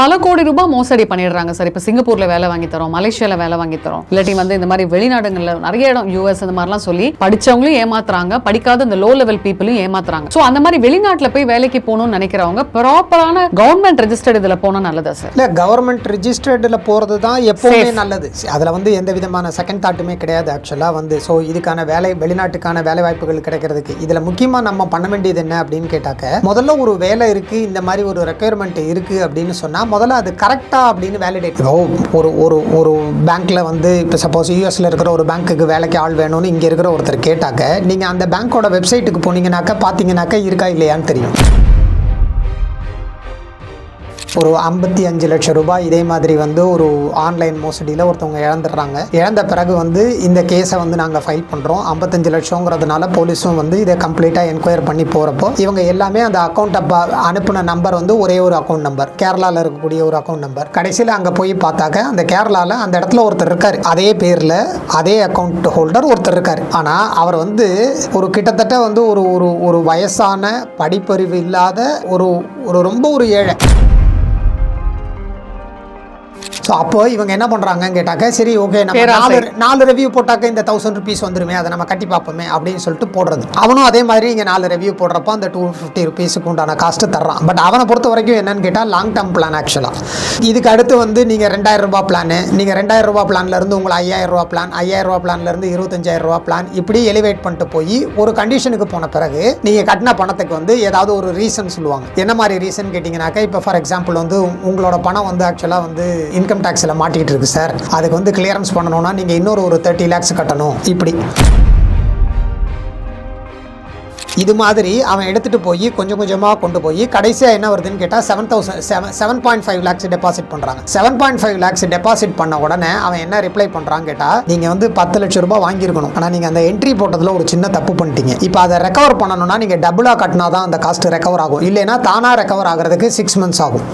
பல கோடி ரூபாய் மோசடி பண்ணிடுறாங்க சார். இப்போ சிங்கப்பூர்ல வேலை வாங்கி தரோம் மலேசியால வேலை வாங்கி தரோம். இல்லாட்டி வந்து இந்த மாதிரி வெளிநாடுகள்ல நிறைய இடம் யூஎஸ் இந்த மாதிரிலாம் சொல்லி படிச்சவங்களையும் ஏமாத்துறாங்க படிக்காத இந்த லோ லெவல் பீப்புளையும் ஏமாத்துறாங்க. ஸோ அந்த மாதிரி வெளிநாட்டுல போய் வேலைக்கு போகணும்னு நினைக்கிறவங்க ப்ராப்பரான கவர்மெண்ட் ரெஜிஸ்டர்ட் இதுல போனா நல்லதா சார்? இல்லை கவர்மெண்ட் ரிஜிஸ்டர்டில் போகிறது தான் எப்போவுமே நல்லது. அதில் வந்து எந்த விதமான செகண்ட் தாட்டுமே கிடையாது ஆக்சுவலாக வந்து. ஸோ இதுக்கான வேலை வெளிநாட்டுக்கான வேலை வாய்ப்புகள் கிடைக்கிறதுக்கு இதில் முக்கியமாக நம்ம பண்ண வேண்டியது என்ன அப்படின்னு கேட்டாக்க முதல்ல ஒரு வேலை இருக்குது இந்த மாதிரி ஒரு ரெக்குயர்மெண்ட் இருக்குது அப்படின்னு சொன்னால் முதல்ல அது கரெக்டாக அப்படின்னு வேலிடேட் ஒரு ஒரு ஒரு பேங்க்கில் வந்து இப்போ சப்போஸ் யூஎஸில் இருக்கிற ஒரு பேங்க்குக்கு வேலைக்கு ஆள் வேணும்னு இங்கே இருக்கிற ஒருத்தர் கேட்டாக்க நீங்கள் அந்த பேங்க்கோட வெப்சைட்டுக்கு போனீங்கன்னாக்கா பார்த்தீங்கன்னாக்கா இருக்கா இல்லையான்னு தெரியும். ஒரு ஐம்பத்தி அஞ்சு லட்சம் ரூபாய் இதே மாதிரி வந்து ஒரு ஆன்லைன் மோசடியில் ஒருத்தவங்க இழந்துடுறாங்க. இழந்த பிறகு வந்து இந்த கேஸை வந்து நாங்கள் ஃபைல் பண்ணுறோம் ஐம்பத்தஞ்சு லட்சங்கிறதுனால போலீஸும் வந்து இதை கம்ப்ளீட்டாக என்கொயர் பண்ணி போகிறப்போ இவங்க எல்லாமே அந்த அக்கௌண்ட்டை அனுப்பின நம்பர் வந்து ஒரே ஒரு அக்கௌண்ட் நம்பர் கேரளாவில் இருக்கக்கூடிய ஒரு அக்கௌண்ட் நம்பர் கடைசியில் அங்கே போய் பார்த்தாக்க அந்த கேரளாவில் அந்த இடத்துல ஒருத்தர் இருக்கார். அதே பேரில் அதே அக்கௌண்ட் ஹோல்டர் ஒருத்தர் இருக்கார். ஆனால் அவர் வந்து ஒரு கிட்டத்தட்ட வந்து ஒரு ஒரு ஒரு வயசான படிப்பறிவு இல்லாத ஒரு ஒரு ரொம்ப ஒரு ஏழை. ஸோ அப்போ இவங்க என்ன பண்ணுறாங்கன்னு கேட்டாக்க சரி ஓகே நம்ம. நாலு நாலு ரிவ்யூ போட்டாக்க இந்த தௌசண்ட் ருபீஸ் வந்துருமே அதை நம்ம கட்டி பார்ப்போமே அப்படின்னு சொல்லிட்டு போடுறது. அவனும் அதே மாதிரி இங்கே நாலு ரிவ்யூ போடுறப்போ அந்த டூ ஃபிஃப்டி ருபீஸுக்கு உண்டான காஸ்ட்டு தர்றான். பட் அவனை பொறுத்த வரைக்கும் என்னன்னு கேட்டால் லாங் டேர்ம் பிளான் ஆக்சுவலாக இதுக்கு அடுத்து வந்து நீங்கள் ரெண்டாயிரம் ரூபாய் பிளான் நீங்கள் ரெண்டாயிரம் ரூபாய் பிளான்லேருந்து உங்களை ஐயாயிரம் ரூபாய் பிளான் ஐயாயிரம் ரூபாய் பிளான்லேருந்து இருபத்தஞ்சாயிரம் ரூபாய் பிளான் இப்படி எலிவேட் பண்ணிட்டு போய் ஒரு கண்டிஷனுக்கு போன பிறகு நீங்கள் கட்டின பணத்துக்கு வந்து ஏதாவது ஒரு ரீசன் சொல்லுவாங்க. என்ன மாதிரி ரீசன் கேட்டிங்கனாக்கா இப்போ ஃபார் எக்ஸாம்பிள் வந்து உங்க- உங்களோட பணம் வந்து ஆக்சுவலாக வந்து இன்கம் டேக்ஸில் மாட்டிகிட்டு இருக்கு சார் அதுக்கு வந்து கிளியரன்ஸ் பண்ணணும்னா நீங்கள் இன்னொரு ஒரு தேர்ட்டி லேக்ஸ் கட்டணும். இப்படி. இது மாதிரி அவன் எடுத்துகிட்டு போய் கொஞ்சம் கொஞ்சமாக கொண்டு போய் கடைசியாக என்ன வருதுன்னு கேட்டால் seven thousand seven seven point five lakhs deposit பண்ணுறாங்க seven point five lakhs deposit பண்ண உடனே அவன் என்ன ரிப்ளை பண்ணுறான்னு கேட்டால் நீங்கள் வந்து பத்து லட்சம் ரூபாய் வாங்கியிருக்கணும். ஆனால் நீங்கள் அந்த என்ட்ரி போட்டதில் ஒரு சின்ன தப்பு பண்ணிட்டீங்க. இப்போ அதை ரெக்கவர் பண்ணணும்னா நீங்கள் டபுளாக கட்டினா தான் அந்த காஸ்ட் ரெக்கவர் ஆகும். இல்லைன்னா தானாக ரெக்கவர் ஆகிறதுக்கு சிக்ஸ் மந்த்ஸ் ஆகும்.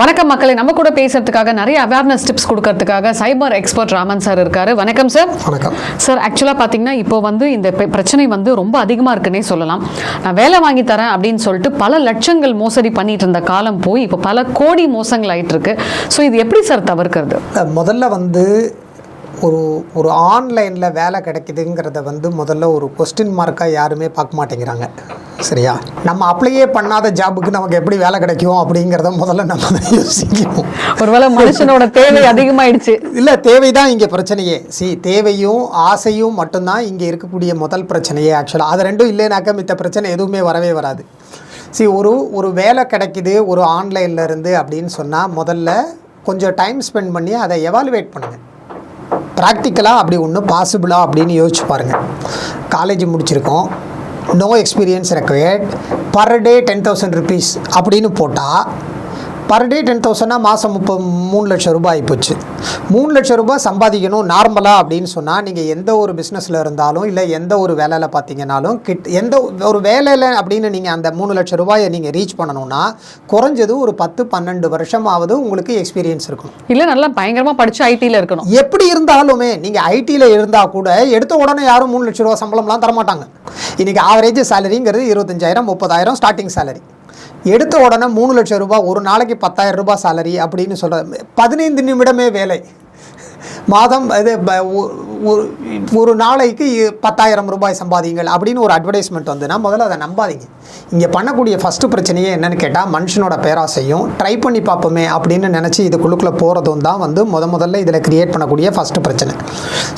வணக்கம் மக்களே நம்ம கூட பேசுறதுக்காக நிறைய அவேர்னஸ் டிப்ஸ் கொடுக்கறதுக்காக சைபர் எக்ஸ்பர்ட் ராமன் சார் இருக்காரு. வணக்கம் சார் வணக்கம். சார் ஆக்சுவலாக பார்த்தீங்கன்னா இப்போ வந்து இந்த பிரச்சனை வந்து ரொம்ப அதிகமாக இருக்குன்னே சொல்லலாம். நான் வேலை வாங்கி தரேன் அப்படின்னு சொல்லிட்டு பல லட்சங்கள் மோசடி பண்ணிட்டு இருந்த காலம் போய் இப்போ பல கோடி மோசங்கள் ஆயிட்டு இருக்கு. ஸோ இது எப்படி சார் தவிர்க்கிறது? முதல்ல வந்து ஒரு ஒரு ஆன்லைனில் வேலை கிடைக்குதுங்கிறத வந்து முதல்ல ஒரு கொஸ்டின் மார்க்காக யாருமே பார்க்க மாட்டேங்கிறாங்க. சரியா? நம்ம அப்ளையே பண்ணாத ஜாபுக்கு நமக்கு எப்படி வேலை கிடைக்கும் அப்படிங்கிறத முதல்ல நம்ம தான் யோசிக்கணும். ஒருவேளை மனுஷனோட தேவை அதிகமாயிடுச்சு. இல்லை தேவை தான் இங்கே பிரச்சனையே. சி தேவையும் ஆசையும் மட்டும்தான் இங்கே இருக்கக்கூடிய முதல் பிரச்சனையே ஆக்சுவலாக அது ரெண்டும் இல்லைனாக்கா மித்த பிரச்சனை எதுவுமே வரவே வராது. சி ஒரு ஒரு வேலை கிடைக்குது ஒரு ஆன்லைனில் இருந்து அப்படின்னு சொன்னால் முதல்ல கொஞ்சம் டைம் ஸ்பெண்ட் பண்ணி அதை எவாலுவேட் பண்ணுங்கள் ப்ராக்டிக்கலாக அப்படி ஒன்று பாசிபிளா அப்படின்னு யோசிச்சு பாருங்கள் காலேஜ் முடிச்சிருக்கோம். No experience required per day ten thousand rupees அப்படின்னு போட்டால் பர் டே டென் தௌசண்ட்னா மாதம் முப்பது மூணு லட்சம் ரூபாய் ஆகிப்போச்சு மூணு லட்சம் ரூபாய் சம்பாதிக்கணும் நார்மலாக அப்படின்னு சொன்னால் நீங்கள் எந்த ஒரு பிஸ்னஸில் இருந்தாலும் இல்லை எந்த ஒரு வேலையில் பார்த்தீங்கன்னாலும் கிட் எந்த ஒரு வேலையில் அப்படின்னு நீங்கள் அந்த மூணு லட்சம் ரூபாயை நீங்கள் ரீச் பண்ணணும்னா குறைஞ்சது ஒரு பத்து பன்னெண்டு வருஷமாவது உங்களுக்கு எக்ஸ்பீரியன்ஸ் இருக்கணும். இல்லை நல்லா பயங்கரமா படிச்சு ஐடியில் இருக்கணும். எப்படி இருந்தாலுமே நீங்கள் ஐடியில் இருந்தால் கூட எடுத்த உடனே யாரும் மூணு லட்ச ரூபா சம்பளம்லாம் தரமாட்டாங்க. இன்றைக்கி ஆவரேஜ் சேலரிங்கிறது இருபத்தஞ்சாயிரம் முப்பதாயிரம் ஸ்டார்டிங் சேலரி எடுத்த உடனே மூணு லட்சம் ரூபாய் ஒரு நாளைக்கு பத்தாயிரம் ரூபாய் சேலரி அப்படின்னு சொல்கிறது பதினைந்து நிமிடமே வேலை. மாதம் இது ப- ஒரு- ஒரு நாளைக்கு பத்தாயிரம் ரூபாய் சம்பாதிங்கள் அப்படின்னு ஒரு அட்வர்டைஸ்மெண்ட் வந்துன்னா முதல்ல அதை நம்பாதீங்க. இங்கே பண்ணக்கூடிய ஃபஸ்ட்டு பிரச்சனையே என்னென்னு கேட்டால் மனுஷனோட பேராசையும் ட்ரை பண்ணி பார்ப்போமே அப்படின்னு நினச்சி இதுக்குள்ளுக்குள்ளே போகிறதும் தான் வந்து முத முதல்ல இதில் க்ரியேட் பண்ணக்கூடிய ஃபஸ்ட்டு பிரச்சனை.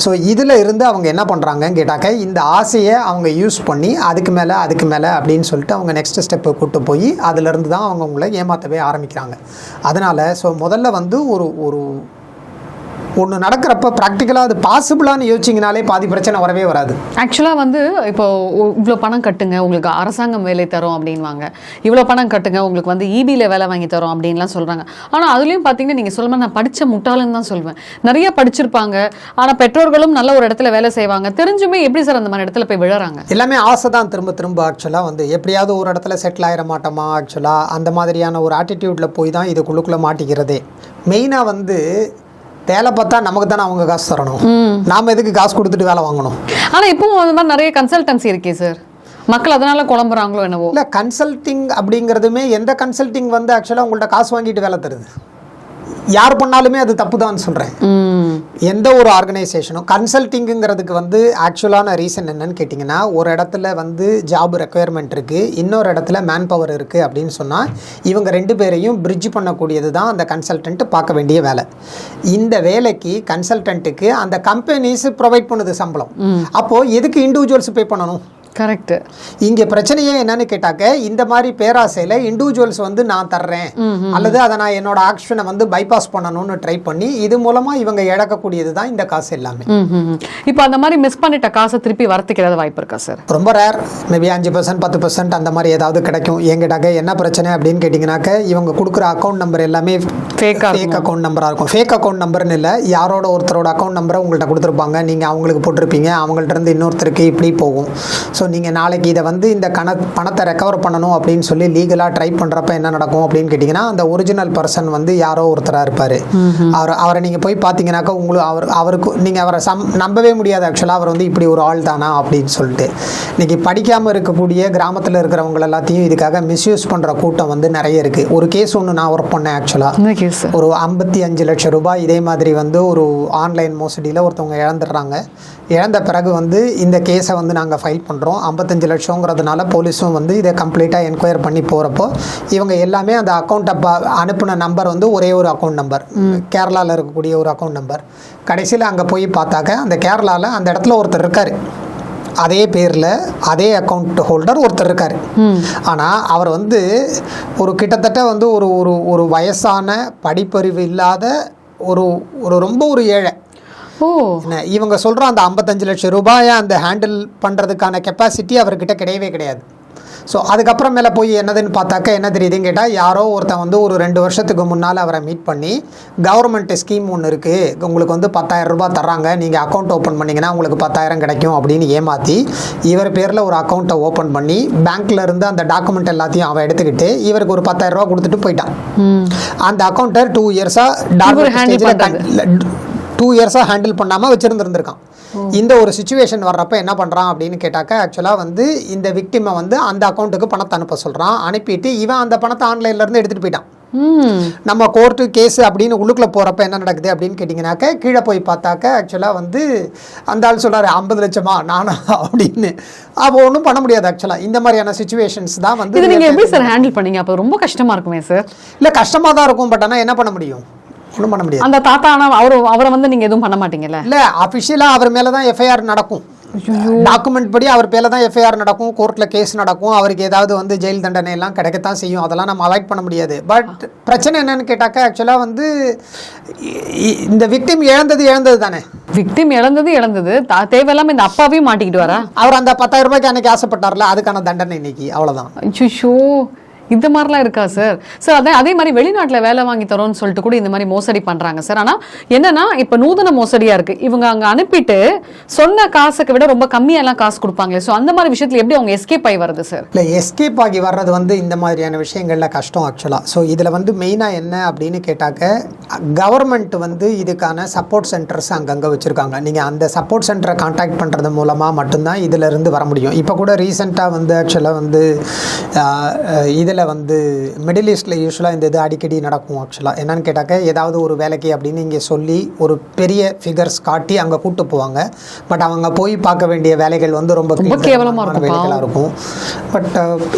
ஸோ இதில் இருந்து அவங்க என்ன பண்ணுறாங்கன்னு கேட்டாக்க இந்த ஆசையை அவங்க யூஸ் பண்ணி அதுக்கு மேலே அதுக்கு மேலே அப்படின்னு சொல்லிட்டு அவங்க நெக்ஸ்ட் ஸ்டெப்பு கூட்டு போய் அதிலிருந்து தான் அவங்க உங்களை ஏமாற்றவே ஆரம்பிக்கிறாங்க. அதனால் ஸோ முதல்ல வந்து ஒரு ஒரு ஒன்று நடக்கிறப்ப ப்ராக்டிக்கலாக அது பாசிபிளான்னு யோசிச்சிங்கனாலே பாதி பிரச்சனை வரவே வராது. ஆக்சுவலாக வந்து இப்போ இவ்வளோ பணம் கட்டுங்க உங்களுக்கு அரசாங்கம் வேலை தரும் அப்படின்வாங்க. இவ்வளோ பணம் கட்டுங்க உங்களுக்கு வந்து இபியில் வேலை வாங்கி தரோம் அப்படின்லாம் சொல்கிறாங்க ஆனால் அதுலேயும் பார்த்தீங்கன்னா நீங்கள் சொல்லுங்கள் நான் படித்த முட்டாளுன்னு தான் சொல்வேன். நிறைய படிச்சிருப்பாங்க ஆனால் பெற்றோர்களும் நல்ல ஒரு இடத்துல வேலை செய்வாங்க. தெரிஞ்சுமே எப்படி சார் அந்த மாதிரி இடத்துல போய் விழறாங்க? எல்லாமே ஆசை தான் திரும்ப திரும்ப ஆக்சுவலாக வந்து. எப்படியாவது ஒரு இடத்துல செட்டில் ஆயிட மாட்டோமா ஆக்சுவலாக அந்த மாதிரியான ஒரு ஆட்டிடியூடில் போய் தான் இதுக்குள்ளுக்குள்ளே மாட்டிக்கிறதே. மெயினாக வந்து வேலை பார்த்தா நமக்கு தானே அவங்க காசு தரணும். நாம எதுக்கு காசு கொடுத்துட்டு வேலை வாங்கணும்? ஆனா இப்பவும் அந்த மாதிரி நிறைய கன்சல்டன்சி இருக்கே சார் மக்கள் அதனால குழம்புறாங்களோ என்னவோ. இல்லை கன்சல்டிங் அப்படிங்கிறதுமே எந்த கன்சல்டிங் வந்து ஆக்சுவலாக உங்கள்ட்ட காசு வாங்கிட்டு வேலை தருது? யார் பண்ணாலுமே அது தப்பு தான் சொல்கிறேன் எந்த ஒரு ஆர்கனைசேஷனும் கன்சல்டிங்குங்கிறதுக்கு வந்து ஆக்சுவலான ரீசன் என்னன்னு கேட்டிங்கன்னா ஒரு இடத்துல வந்து ஜாப் ரெக்குயர்மெண்ட் இருக்குது இன்னொரு இடத்துல மேன் பவர் இருக்குது அப்படின்னு சொன்னால் இவங்க ரெண்டு பேரையும் பிரிட்ஜ் பண்ணக்கூடியது தான் அந்த கன்சல்டன்ட் பார்க்க வேண்டிய வேலை. இந்த வேலைக்கு கன்சல்டன்ட்டுக்கு அந்த கம்பெனிஸ் ப்ரொவைட் பண்ணுது சம்பளம். அப்போது எதுக்கு இண்டிவிஜுவல்ஸ் பே பண்ணணும்? கரெக்ட் இங்கே பிரச்சனையே என்னன்னு கேட்டாக்க இந்த மாதிரி பேராசையில் இண்டிவிஜுவல்ஸ் வந்து நான் தர்றேன். அல்லது அதை நான் என்னோட ஆக்ஷனை வந்து பைபாஸ் பண்ணணும்னு ட்ரை பண்ணி இது மூலமாக இவங்க இழக்கக்கூடியது தான் இந்த காசு எல்லாமே. இப்போ அந்த மாதிரி மிஸ் பண்ணிட்ட காசை திருப்பி வரத்துக்கு வாய்ப்பு இருக்கா சார் ரொம்ப ரேர் மேபி அஞ்சு பர்சன்ட் பத்து பர்சன்ட் அந்த மாதிரி ஏதாவது கிடைக்கும். எங்கிட்டாக்க என்ன பிரச்சனை அப்படின்னு கேட்டிங்கனாக்க இவங்க கொடுக்குற அக்கௌண்ட் நம்பர் எல்லாமே Fake-ஆ ஃபேக் அக்கௌண்ட் நம்பராக இருக்கும். ஃபேக் அக்கௌண்ட் நம்பர்னு இல்லை யாரோட ஒருத்தரோட அக்கௌண்ட் நம்பரை உங்கள்கிட்ட கொடுத்துருப்பாங்க. நீங்கள் அவங்களுக்கு போட்டிருப்பீங்க. அவங்கள்ட்ட இருந்து இன்னொருத்தருக்கு இப்படி போகும். ஸோ நீங்கள் நாளைக்கு இதை வந்து இந்த கண பணத்தை ரெக்கவர் பண்ணணும் அப்படின்னு சொல்லி லீகலாக ட்ரை பண்ணுறப்ப என்ன நடக்கும் அப்படின்னு கேட்டிங்கன்னா அந்த ஒரிஜினல் பர்சன் வந்து யாரோ ஒருத்தராக இருப்பார். அவர் அவரை நீங்கள் போய் பார்த்தீங்கன்னாக்கா உங்களுக்கு அவர் அவருக்கு நீங்கள் அவரை சம் நம்பவே முடியாது ஆக்சுவலாக அவர் வந்து இப்படி ஒரு ஆள் தானா அப்படின்னு சொல்லிட்டு. இன்னைக்கு படிக்காமல் இருக்கக்கூடிய கிராமத்தில் இருக்கிறவங்க எல்லாத்தையும் இதுக்காக மிஸ்யூஸ் பண்ணுற கூட்டம் வந்து நிறைய இருக்குது ஒரு கேஸ் ஒன்று நான் ஒர்க் பண்ணேன் ஆக்சுவலாக ஒரு ஐம்பத்தி அஞ்சு லட்சம் ரூபாய் இதே மாதிரி வந்து ஒரு ஆன்லைன் மோசடியில் ஒருத்தவங்க இழந்துடுறாங்க. இழந்த பிறகு வந்து இந்த கேஸை வந்து நாங்கள் ஃபைல் பண்ணுறோம் ஐம்பத்தஞ்சு லட்சங்கிறதுனால போலீஸும் வந்து இதை கம்ப்ளீட்டாக என்கொயர் பண்ணி போகிறப்போ இவங்க எல்லாமே அந்த அக்கௌண்ட்டை ப அனுப்பின நம்பர் வந்து ஒரே ஒரு அக்கௌண்ட் நம்பர் கேரளாவில் இருக்கக்கூடிய ஒரு அக்கௌண்ட் நம்பர் கடைசியில் அங்கே போய் பார்த்தாக்க அந்த கேரளாவில் அந்த இடத்துல ஒருத்தர் இருக்கார். அதே பேரில் அதே அக்கௌண்ட் ஹோல்டர் ஒருத்தர் இருக்கார். ஆனால் அவர் வந்து ஒரு கிட்டத்தட்ட வந்து ஒரு ஒரு ஒரு வயசான படிப்பறிவு இல்லாத ஒரு ஒரு ரொம்ப ஒரு ஏழை. இவங்க சொல்கிற அந்த ஐம்பத்தஞ்சு லட்சம் ரூபாயை அந்த ஹேண்டில் பண்ணுறதுக்கான கெப்பாசிட்டி அவர்கிட்ட கிடையவே கிடையாது. ஸோ அதுக்கப்புறம் மேலே போய் என்னதுன்னு பார்த்தாக்க என்ன தெரியுதுன்னு கேட்டால் யாரோ ஒருத்தன் வந்து ஒரு ரெண்டு வருஷத்துக்கு முன்னால் அவரை மீட் பண்ணி கவர்மெண்ட் ஸ்கீம் ஒன்று இருக்குது உங்களுக்கு வந்து பத்தாயிரம் ரூபாய் தர்றாங்க நீங்கள் அக்கௌண்ட் ஓப்பன் பண்ணிங்கன்னா உங்களுக்கு பத்தாயிரம் கிடைக்கும் அப்படின்னு ஏமாற்றி இவர் பேரில் ஒரு அக்கௌண்ட்டை ஓப்பன் பண்ணி பேங்க்ல இருந்து அந்த டாக்குமெண்ட் எல்லாத்தையும் அவன் எடுத்துக்கிட்டு இவருக்கு ஒரு பத்தாயிரம் ரூபாய் கொடுத்துட்டு போயிட்டான். அந்த அக்கௌண்ட்டை டூ இயர்ஸாக. டூ இயர்ஸாக ஹேண்டில் பண்ணாமல் வச்சுருந்துருந்துருக்கான். இந்த ஒரு சுச்சுவேஷன் வர்றப்ப என்ன பண்ணுறான் அப்படின்னு கேட்டாக்க ஆக்சுவலாக வந்து இந்த விக்டிமை வந்து அந்த அக்கௌண்ட்டுக்கு பணத்தை அனுப்ப சொல்கிறான் அனுப்பிட்டு இவன் அந்த பணத்தை ஆன்லைன்ல இருந்து எடுத்துகிட்டு போயிட்டான். நம்ம கோர்ட்டு கேஸு அப்படின்னு உள்ளுக்குள்ளே போகிறப்ப என்ன நடக்குது அப்படின்னு கேட்டிங்கனாக்க கீழே போய் பார்த்தாக்க ஆக்சுவலாக வந்து அந்த ஆள் சொல்கிறாரு ஐம்பது லட்சமா நானா அப்படின்னு. அப்போ ஒன்றும் பண்ண முடியாது ஆக்சுவலாக இந்த மாதிரியான சுச்சுவேஷன்ஸ் தான் வந்து இது நீங்க எப்படி சார் ஹேண்டில் பண்ணீங்க? அப்போ ரொம்ப கஷ்டமா இருக்குமே சார் இல்லை கஷ்டமாக தான் இருக்கும் பட் ஆனால் என்ன பண்ண முடியும்? ஒன்றும் பண்ண முடியாது. அந்த தாத்தா ஆனா அவரு அவரை வந்து நீங்க எதுவும் பண்ண மாட்டீங்கல்ல? இல்லை அஃபிஷியலாக அவர் மேலே தான் எஃப்ஐஆர் நடக்கும். டாக்குமெண்ட் படி அவர் பேரில் தான் எஃப்ஐஆர் நடக்கும் கோர்ட்டில் கேஸ் நடக்கும் அவருக்கு ஏதாவது வந்து ஜெயில் தண்டனை எல்லாம் கிடைக்கத்தான் செய்யும். அதெல்லாம் நம்ம அவாய்ட் பண்ண முடியாது. பட் பிரச்சனை என்னன்னு கேட்டாக்கா ஆக்சுவலாக வந்து இந்த விக்டிம் இழந்தது இழந்தது தானே? விக்டிம் இழந்தது இழந்தது. தா- தேவையில்லாம இந்த அப்பாவையும் மாட்டிக்கிட்டு வரா? அவர் அந்த பத்தாயிரம் ரூபாய்க்கு அன்னைக்கு ஆசைப்பட்டார்ல அதுக்கான தண்டனை இன்னைக்கு. அவ்வளோதான் இந்த மாதிரிலாம் இருக்கா சார் சார் அதான் அதே மாதிரி வெளிநாட்டில் வேலை வாங்கி தரோம்னு சொல்லிட்டு கூட இந்த மாதிரி மோசடி பண்ணுறாங்க சார் ஆனால் என்னன்னா இப்போ நூதன மோசடியாக இருக்குது இவங்க அங்கே அனுப்பிட்டு சொன்ன காசுக்கு விட ரொம்ப கம்மியாலாம் காசு கொடுப்பாங்களே ஸோ அந்த மாதிரி விஷயத்தில் எப்படி அவங்க எஸ்கேப் ஆகி வருது சார் இல்லை எஸ்கேப் ஆகி வர்றது வந்து இந்த மாதிரியான விஷயங்களில் கஷ்டம் ஆக்சுவலாக ஸோ இதில் வந்து மெயினாக என்ன அப்படின்னு கேட்டாக்க கவர்மெண்ட் வந்து இதுக்கான சப்போர்ட் சென்டர்ஸ் அங்கங்கே வச்சுருக்காங்க. நீங்கள் அந்த சப்போர்ட் சென்டரை காண்டாக்ட் பண்ணுறது மூலமாக மட்டும்தான் இதிலிருந்து வர முடியும். இப்போ கூட ரீசெண்டாக வந்து ஆக்சுவலாக வந்து இதில் வந்து மிடில் ஈஸ்டில் யூஸ்வலாக இந்த இது அடிக்கடி நடக்கும் ஆக்சுவலாக என்னன்னு கேட்டாக்க ஏதாவது ஒரு வேலைக்கு அப்படின்னு இங்கே சொல்லி ஒரு பெரிய ஃபிகர்ஸ் காட்டி அங்கே கூட்டு போவாங்க. பட் அவங்க போய் பார்க்க வேண்டிய வேலைகள் வந்து ரொம்ப ரொம்ப கேவலமா இருக்கும், வேலைகளாக இருக்கும். பட்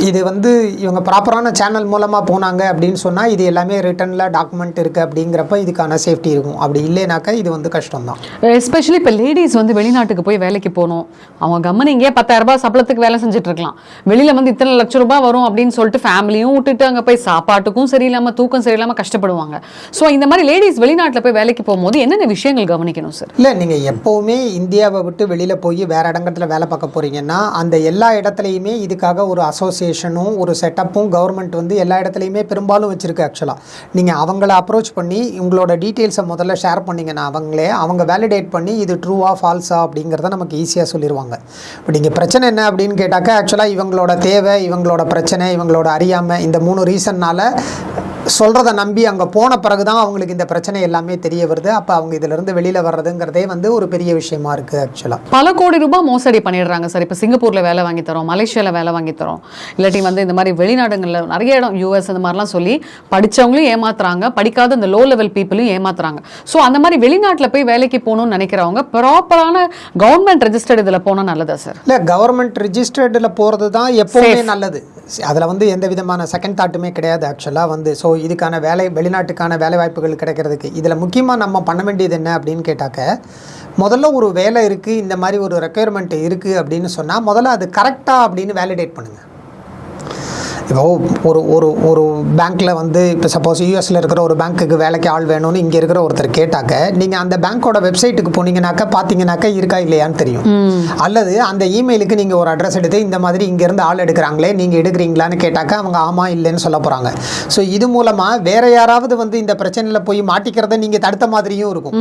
இது வந்து இவங்க ப்ராப்பரான சேனல் மூலமாக போனாங்க அப்படின்னு சொன்னால் இது எல்லாமே ரிட்டனில் டாக்குமெண்ட் இருக்குது அப்படிங்கிறப்ப இதுக்கான சேஃப்டி இருக்கும். அப்படி இல்லைனாக்கா இது வந்து கஷ்டம் தான் எஸ்பெஷலி இப்போ லேடிஸ் வந்து வெளிநாட்டுக்கு போய் வேலைக்கு போகணும். அவங்க கம்மன் இங்கே பத்தாயிரம் ரூபாய் சம்பளத்துக்கு வேலை செஞ்சுட்டு இருக்கலாம். வெளியில் வந்து இத்தனை லட்சம் ரூபாய் வரும் அப்படின்னு சொல்லிட்டு ஃபேமிலியும் விட்டுட்டு அங்கே போய் சாப்பாட்டுக்கும் சரியில்லாமல் தூக்கம் சரியில்லாமல் கஷ்டப்படுவாங்க. ஸோ இந்த மாதிரி லேடிஸ் வெளிநாட்டில் போய் வேலைக்கு போகும்போது என்னென்ன விஷயங்கள் கவனிக்கணும் சார் இல்லை நீங்கள் எப்போவுமே இந்தியாவை விட்டு வெளியில் போய் வேறு இடங்கத்தில் வேலை பார்க்க போகிறீங்கன்னா அந்த எல்லா இடத்துலையுமே இதுக்காக ஒரு அசோசியேஷனும் ஒரு செட்டப்பும் கவர்மெண்ட் வந்து எல்லா இடத்துலையுமே பெரும்பாலும் வச்சுருக்கு ஆக்சுவலாக நீங்கள் அவங்கள அப்ரோச் பண்ணி உங்களோட டீட்டெயில்ஸை முதல்ல ஷேர் பண்ணிங்கன்னா அவங்களே அவங்க வேலிடேட் பண்ணி இது ட்ரூவா ஃபால்ஸா அப்படிங்கிறத நமக்கு ஈஸியாக சொல்லிடுவாங்க இப்போ நீங்கள் பிரச்சனை என்ன அப்படின்னு கேட்டாக்கா ஆக்சுவலாக இவங்களோட தேவை இவங்களோட பிரச்சனை இவங்களோட அறியாமை இந்த மூணு ரீசன்னால் சொல்கிறத நம்பி அங்கே போன பிறகு தான் அவங்களுக்கு இந்த பிரச்சனை எல்லாமே தெரிய வருது. அப்போ அவங்க இதிலிருந்து வெளியில் வர்றதுங்கிறதே வந்து ஒரு பெரிய விஷயமா இருக்குது ஆக்சுவலாக பல கோடி ரூபாய் மோசடி பண்ணிடுறாங்க சார். இப்போ சிங்கப்பூரில் வேலை வாங்கி தரோம் மலேசியாவில் வேலை வாங்கி தரோம். இல்லாட்டி வந்து இந்த மாதிரி வெளிநாடுகளில் நிறைய இடம் யூஎஸ் இந்த மாதிரிலாம் சொல்லி படிச்சவங்களையும் ஏமாத்துறாங்க. படிக்காத இந்த லோ லெவல் பீப்புளையும் ஏமாத்துறாங்க. ஸோ அந்த மாதிரி வெளிநாட்டில் போய் வேலைக்கு போகணும்னு நினைக்கிறவங்க ப்ராப்பரான கவர்மெண்ட் ரெஜிஸ்டர்ட் இதில் போனால் நல்லதா சார்? இல்லை கவர்மெண்ட் ரிஜிஸ்டர்டில் போகிறது தான் எப்போவுமே நல்லது. அதில் வந்து எந்த விதமான செகண்ட் தாட்டுமே கிடையாது ஆக்சுவலாக வந்து. ஸோ இதுக்கான வேலை வெளிநாட்டுக்கான வேலை வாய்ப்புகள் கிடைக்கிறதுக்கு. இதில் முக்கியமாக நம்ம பண்ண வேண்டியது என்ன அப்படின்னு கேட்டாக்க முதல்ல ஒரு வேலை இருக்குது இந்த மாதிரி ஒரு ரெக்குயர்மெண்ட் இருக்குது அப்படின்னு சொன்னால் முதல்ல அது கரெக்டாக அப்படின்னு வேலிடேட் பண்ணுங்கள் இப்போ ஒரு ஒரு ஒரு பேங்க்கில் வந்து இப்போ சப்போஸ் யூஎஸில் இருக்கிற ஒரு பேங்க்குக்கு வேலைக்கு ஆள் வேணும்னு இங்கே இருக்கிற ஒருத்தர் கேட்டாக்க நீங்கள் அந்த பேங்க்கோட வெப்சைட்டுக்கு போனீங்கன்னாக்கா பார்த்தீங்கன்னாக்கா இருக்கா இல்லையான்னு தெரியும். அல்லது அந்த இமெயிலுக்கு நீங்கள் ஒரு அட்ரஸ் எடுத்து இந்த மாதிரி இங்கேருந்து ஆள் எடுக்கிறாங்களே நீங்கள் எடுக்கிறீங்களான்னு கேட்டாக்க அவங்க ஆமாம் இல்லைன்னு சொல்ல போகிறாங்க ஸோ இது மூலமாக வேற யாராவது வந்து இந்த பிரச்சனையில் போய் மாட்டிக்கிறத நீங்கள் தடுத்த மாதிரியும் இருக்கும்.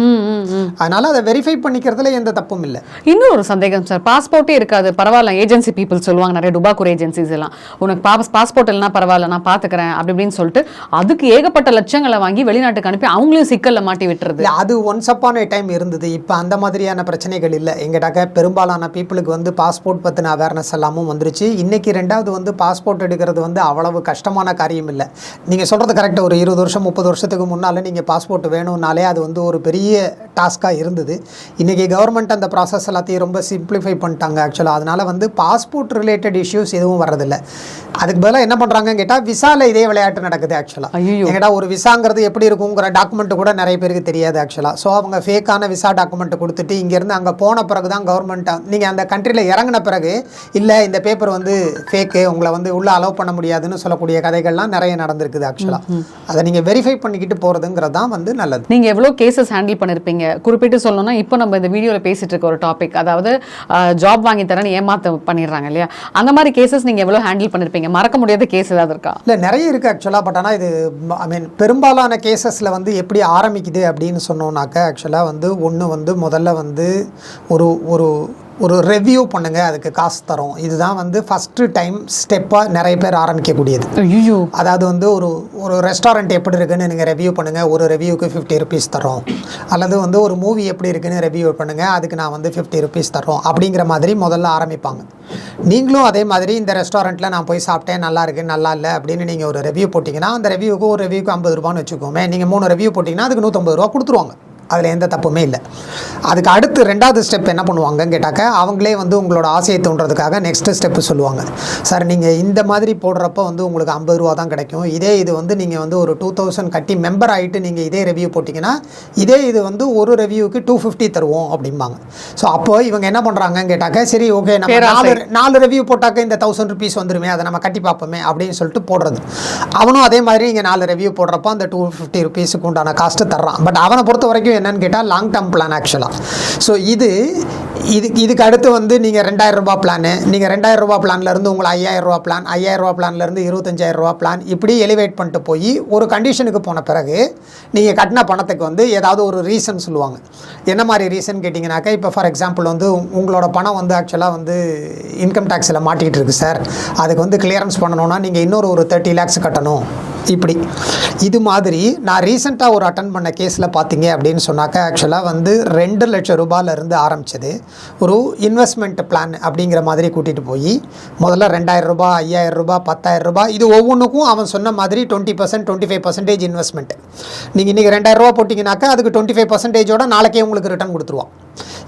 அதனால் அதை வெரிஃபை பண்ணிக்கிறதுல எந்த தப்பும் இல்லை. இன்னும் ஒரு சந்தேகம் சார் பாஸ்போர்ட்டே இருக்காது. பரவாயில்ல ஏஜென்சி பீப்புள் சொல்லுவாங்க நிறைய டுபாக்கூர் ஏஜென்சிஸ் எல்லாம். உனக்கு பாஸ் பாஸ்போர்ட் இல்லைனா பரவாயில்ல நான் பார்த்துக்கிறேன் அப்படி இப்படின்னு சொல்லிட்டு அதுக்கு ஏகப்பட்ட லட்சங்களை வாங்கி வெளிநாட்டுக்கு அனுப்பி அவங்களையும் சிக்கலில் மாட்டி விட்டுறது. அது ஒன்ஸ் அப்பான டைம் இருந்தது. இப்போ அந்த மாதிரியான பிரச்சனைகள் இல்லை. எங்கிட்டாக்க பெரும்பாலான பீப்புளுக்கு வந்து பாஸ்போர்ட் பற்றின அவேர்னஸ் எல்லாமும் வந்துருச்சு. இன்னைக்கு ரெண்டாவது வந்து பாஸ்போர்ட் எடுக்கிறது வந்து அவ்வளவு கஷ்டமான காரியம் இல்லை. நீங்கள் சொல்கிறது கரெக்டாக ஒரு இருபது வருஷம் முப்பது வருஷத்துக்கு முன்னால் நீங்கள் பாஸ்போர்ட் வேணும்னாலே அது வந்து ஒரு பெரிய டாஸ்க்காக இருந்தது. இன்றைக்கி கவர்மெண்ட் அந்த ப்ராசஸ் எல்லாத்தையும் ரொம்ப சிம்பிளிஃபை பண்ணிட்டாங்க ஆக்சுவலாக அதனால் வந்து பாஸ்போர்ட் ரிலேட்டட் இஷ்யூஸ் எதுவும் வர்றதில்லை. அதுக்கு பதிலாக என்ன பண்ணுறாங்கன்னு கேட்டால் விசாவில் இதே விளையாட்டு நடக்குது ஆக்சுவலாக எங்கடா ஒரு விசாங்கிறது எப்படி இருக்குங்கிற டாக்குமெண்ட் கூட நிறைய பேருக்கு தெரியாது ஆக்சுவலாக ஸோ அவங்க ஃபேக்கான விசா டாக்குமெண்ட் கொடுத்துட்டு இங்கேருந்து அங்கே போன பிறகு தான் கவர்மெண்ட் நீங்கள் அந்த கண்ட்ரியில் இறங்கின பிறகு இல்லை இந்த பேப்பர் வந்து ஃபேக்கு உங்களை வந்து உள்ளே அலோவ் பண்ண முடியாதுன்னு சொல்லக்கூடிய கதைகள்லாம் நிறைய நடந்திருக்குது ஆக்சுவலாக அதை நீங்கள் வெரிஃபை பண்ணிக்கிட்டு போகிறதுங்கிறது தான் வந்து நல்லது. நீங்க எவ்வளோ கேசஸ் ஹேண்டில் பண்ணிருப்பீங்க? குறிப்பிட்டு சொல்லணும்னா இப்போ நம்ம இந்த வீடியோல பேசிட்டு இருக்க ஒரு டாபிக் அதாவது ஜாப் வாங்கி தரேன்னு ஏமாத்த பண்ணிடுறாங்க இல்லையா? அந்த மாதிரி கேசஸ் நீங்க எவ்வளோ ஹேண்டில் பண்ணிருப்பீங்க? மறக்க முடியாத கேஸ் ஏதாவது இருக்கா? இல்லை நிறைய இருக்குது ஆக்சுவலாக பட் ஆனால் இது ஐ மீன் பெரும்பாலான கேசஸில் வந்து எப்படி ஆரம்பிக்குது அப்படின்னு சொன்னோன்னாக்க ஆக்சுவலாக வந்து ஒன்று வந்து முதல்ல வந்து ஒரு ஒரு ஒரு ரெவ்யூ பண்ணுங்கள் அதுக்கு காசு தரோம். இதுதான் வந்து ஃபஸ்ட்டு டைம் ஸ்டெப்பாக நிறைய பேர் ஆரம்பிக்கக்கூடியது. ஐயோ. அதாவது வந்து ஒரு ஒரு ரெஸ்டாரண்ட் எப்படி இருக்குன்னு நீங்கள் ரெவ்யூ பண்ணுங்கள் ஒரு ரெவ்யூக்கு ஃபிஃப்டி ருபீஸ் தரோம். அல்லது வந்து ஒரு மூவி எப்படி இருக்குன்னு ரெவ்யூ பண்ணுங்கள் அதுக்கு நான் வந்து ஃபிஃப்டி ருபீஸ் தரோம் அப்படிங்கிற மாதிரி முதல்ல ஆரம்பிப்பாங்க. நீங்களும் அதே மாதிரி இந்த ரெஸ்டாரண்ட்டில் நான் போய் சாப்பிட்டேன் நல்லா இருக்கு நல்லா இல்லை அப்படின்னு நீங்கள் ஒரு ரெவ்யூ போட்டிங்கன்னா அந்த ரெவ்யூக்கு ஒரு ரெவ்யூக்கு ஐம்பது ரூபான்னு வச்சுக்கோமே நீங்கள் மூணு ரெவ்யூ போட்டிங்கன்னா அதுக்கு நூற்றம்பது ரூபா கொடுத்துருவாங்க. அதில் எந்த தப்புமே இல்லை. அதுக்கு அடுத்து ரெண்டாவது ஸ்டெப் என்ன பண்ணுவாங்கன்னு கேட்டாக்க அவங்களே வந்து உங்களோட ஆசையை தோன்றதுக்காக நெக்ஸ்ட் ஸ்டெப்பு சொல்லுவாங்க. சார் நீங்கள் இந்த மாதிரி போடுறப்ப வந்து உங்களுக்கு ஐம்பது ரூபா தான் கிடைக்கும். இதே இது வந்து நீங்கள் வந்து ஒரு டூ தௌசண்ட் கட்டி மெம்பர் ஆகிட்டு நீங்கள் இதே ரெவ்யூ போட்டிங்கன்னா இதே இது வந்து ஒரு ரெவ்யூக்கு டூ ஃபிஃப்டி தருவோம் அப்படிம்பாங்க. ஸோ அப்போ இவங்க என்ன பண்ணுறாங்கன்னு கேட்டாக்க சரி ஓகே நம்ம. நாலு நாலு ரிவ்யூ போட்டாக்க இந்த தௌசண்ட் ருபீஸ் வந்துருமே அதை நம்ம கட்டி பார்ப்போமே அப்படின்னு சொல்லிட்டு போடுறது. அவனும் அதே மாதிரி இங்கே நாலு ரிவ்யூ போடுறப்போ அந்த டூ ஃபிஃப்டி ருபீஸுக்கு உண்டான காஸ்ட்டு தர்றான். பட் அவனை பொறுத்த வரைக்கும் என்னன்னு கேட்டால் லாங் டேர்ம் பிளான் ஆக்சுவலாக ஸோ இது இது இதுக்கு அடுத்து வந்து நீங்கள் ரெண்டாயிரம் ரூபா பிளானு நீங்கள் ரெண்டாயிரம் ரூபா பிளான்லேருந்து உங்களை ஐயாயிரம் ரூபா பிளான் ஐயாயிரம் ரூபா பிளான்லேருந்து இருபத்தஞ்சாயிரம் ரூபா பிளான் இப்படி எலிவேட் பண்ணிட்டு போய் ஒரு கண்டிஷனுக்கு போன பிறகு நீங்கள் கட்டின பணத்துக்கு வந்து ஏதாவது ஒரு ரீசன் சொல்லுவாங்க. என்ன மாதிரி ரீசன் கேட்டிங்கனாக்கா இப்போ ஃபார் எக்ஸாம்பிள் வந்து உங்களோட பணம் வந்து ஆக்சுவலாக வந்து இன்கம் டேக்ஸில் மாட்டிகிட்டு இருக்குது சார் அதுக்கு வந்து கிளியரன்ஸ் பண்ணணும்னா நீங்கள் இன்னொரு ஒரு தேர்ட்டி லேக்ஸ் கட்டணும். இப்படி. இது மாதிரி நான் ரீசெண்டாக ஒரு அட்டன் பண்ண கேஸில் பார்த்தீங்க அப்படின்னு சொன்னாக்கா ஆக்சுவலாக வந்து ரெண்டு லட்சம் ரூபாயிலேருந்து ஆரம்பிச்சது. ஒரு இன்வெஸ்ட்மெண்ட் பிளான் அப்படிங்கிற மாதிரி கூட்டிகிட்டு போய் முதல்ல ரெண்டாயிரம் ரூபாய் ஐயாயிரம் ரூபாய் பத்தாயிரம் ரூபாய் இது ஒவ்வொன்றுக்கும் அவன் சொன்ன மாதிரி twenty percent twenty five percentage investment நீங்கள் இன்றைக்கி ரெண்டாயிரம் ரூபா போட்டிங்கனாக்கா அதுக்கு டுவெண்ட்டி ஃபைவ் பர்சன்டேஜோட நாளைக்கே உங்களுக்கு ரிட்டர்ன் கொடுத்துருவான்.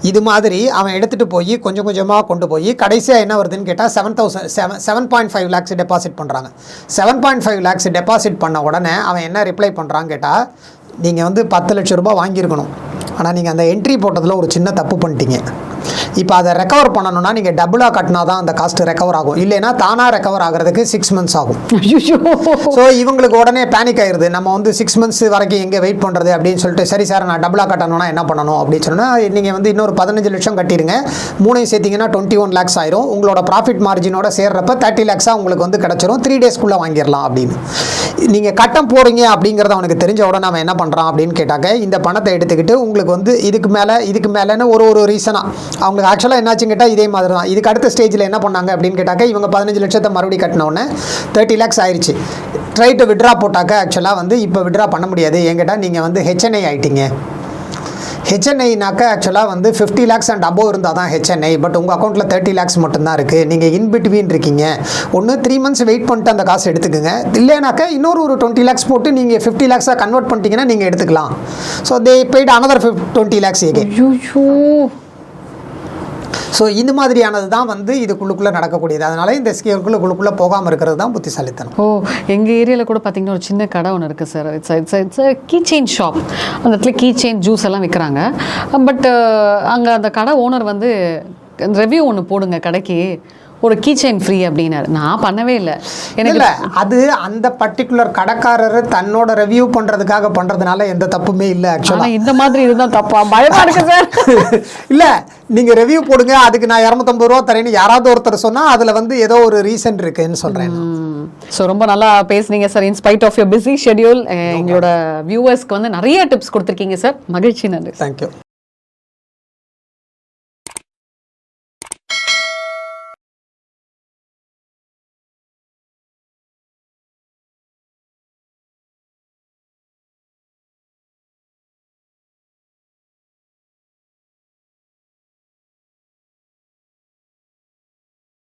இது மாதிரி அவன் எடுத்துகிட்டு போய் கொஞ்சம் கொஞ்சமாக கொண்டு போய் கடைசியாக என்ன வருதுன்னு கேட்டால் seven thousand seven seven point five lakhs deposit பண்ணுறாங்க seven point five lakhs deposit பண்ண உடனே அவன் என்ன ரிப்ளை பண்ணுறான்னு கேட்டால் நீங்கள் வந்து பத்து லட்ச ரூபாய் வாங்கியிருக்கணும். ஆனால் நீங்கள் அந்த என்ட்ரி போட்டதில் ஒரு சின்ன தப்பு பண்ணிட்டீங்க. இப்போ அதை ரெக்கவர் பண்ணணும்னா நீங்கள் டபுளாக கட்டினா தான் அந்த காஸ்ட் ரெக்கவர் ஆகும். இல்லைன்னா தானாக ரெக்கவர் ஆகிறதுக்கு சிக்ஸ் மந்த்ஸ் ஆகும். ஸோ இவங்களுக்கு உடனே பேனிக் ஆயிருது. நம்ம வந்து சிக்ஸ் மந்த்ஸ் வரைக்கும் எங்கே வெயிட் பண்ணுறது அப்படின்னு சொல்லிட்டு சரி சார் நான் டபுளாக கட்டணும்னா என்ன பண்ணணும்? அப்படின்னு சொன்னால் நீங்கள் வந்து இன்னொரு பதினஞ்சு லட்சம் கட்டிடுங்க மூணையும் சேர்த்திங்கன்னா டுவெண்ட்டி ஒன் லேக்ஸ் ஆயிரும். உங்களோட ப்ராஃபிட் மார்ஜினோட சேர்றப்ப தேர்ட்டி லேக்ஸாக உங்களுக்கு வந்து கிடச்சிரும். த்ரீ டேஸ்க்குள்ளே வாங்கிடலாம் அப்படின்னு. நீங்கள் கட்டம் போகிறீங்க அப்படிங்கிறத அவனுக்கு தெரிஞ்ச உடனே அவன் என்ன பண்ணுறான் அப்படின்னு கேட்டாக்க இந்த பணத்தை எடுத்துக்கிட்டு உங்களுக்கு வந்து இதுக்கு மேலே இதுக்கு மேலேன்னு ஒரு ஒரு ரீசனாக அவங்களுக்கு ஆக்சுவலாக என்னாச்சுன்னு கேட்டால் இதே மாதிரி தான் இதுக்கு அடுத்த ஸ்டேஜில் என்ன பண்ணாங்க அப்படின்னு கேட்டாக்க இவங்க பதினஞ்சு லட்சத்தை மறுபடியும் கட்டினோடனே தேர்ட்டி லேக்ஸ் ஆயிடுச்சு ட்ரை டு விட்ரா போட்டாக்க ஆக்சுவலாக வந்து இப்போ விட்ரா பண்ண முடியாது. ஏன் கேட்டால் நீங்கள் வந்து ஹெச்என்ஐ ஆகிட்டீங்க ஹெச்என்ஐனாக்க ஆக்சுவலாக வந்து ஃபிஃப்டி லேக்ஸ் அண்ட் அபோவ் இருந்தால் தான் ஹெச்என்ஐ பட் உங்கள் அக்கௌண்ட்டில் தேர்ட்டி லேக்ஸ் மட்டும்தான் இருக்குது நீங்கள் இன் பிட்வீன் இருக்கீங்க. ஒன்று த்ரீ மந்த்ஸ் வெயிட் பண்ணிட்டு அந்த காசு எடுத்துக்கோங்க. இல்லைனாக்கா இன்னொரு ஒரு டுவெண்ட்டி லேக்ஸ் போட்டு நீங்கள் ஃபிஃப்டி லேக்ஸாக கன்வெர்ட் பண்ணிட்டீங்கன்னா நீங்கள் எடுத்துக்கலாம். So they paid another fifth twenty lakhs AK so இந்த மாதிரியானது தான் வந்து இதுக்குள்ளுக்குள்ளே நடக்கக்கூடியது. அதனால இந்த ஸ்கீமுக்குள்ளுக்குள்ளே போகாமல் இருக்கிறது தான் புத்திசாலித்தனம். ஓ எங்கள் ஏரியாவில் கூட பார்த்தீங்கன்னா ஒரு சின்ன கடை ஒன்று இருக்குது sir it's it's it's key chain shop அந்த இடத்துல கீ செயின் ஜூஸ் எல்லாம் விற்கிறாங்க பட் அங்கே அந்த கடை ஓனர் வந்து ரெவ்யூ ஒன்று போடுங்க கடைக்கு. ஒரு கீ செயின் ஃப்ரீ அப்படின்னாரு. நான் பண்ணவே இல்லை. எனக்கு இல்லை அது அந்த பர்டிகுலர் கடைக்காரர் தன்னோட ரிவ்யூ பண்ணுறதுக்காக பண்ணுறதுனால எந்த தப்புமே இல்லை ஆக்சுவலாக இந்த மாதிரி இதுதான் தப்பா? பயமா இருக்கு சார் இல்ல நீங்க ரிவ்யூ போடுங்க அதுக்கு நான் இரநூத்தம்பது ரூபா தரேன்னு யாராவது ஒருத்தர் சொன்னா அதுல வந்து ஏதோ ஒரு ரீசன் இருக்குன்னு சொல்றேன் ஸோ ரொம்ப நல்லா பேசுனீங்க sir in spite of your busy schedule எங்களோட வியூவர்ஸ்க்கு வந்து நிறைய டிப்ஸ் கொடுத்துருக்கீங்க சார் மகிழ்ச்சி நன்றி தேங்க்யூ